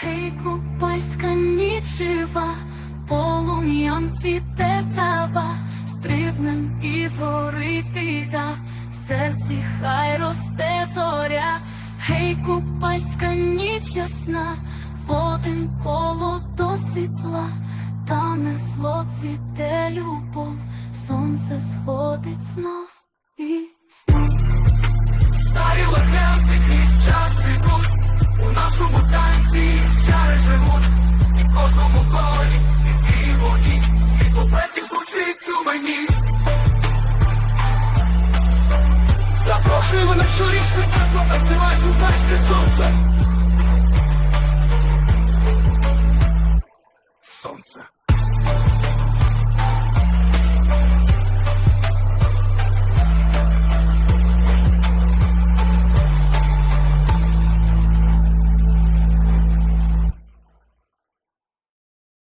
Гей, купальська нічива, полум'ям цвіте трава, стрибнем і згорить біда, в серці хай росте зоря, гей, купальська ніч ясна, в один коло до світла, там не цвіте любов, сонце сходить знов і Запрошуємо на щорічний тепло та знімай кубанське сонце. Сонце.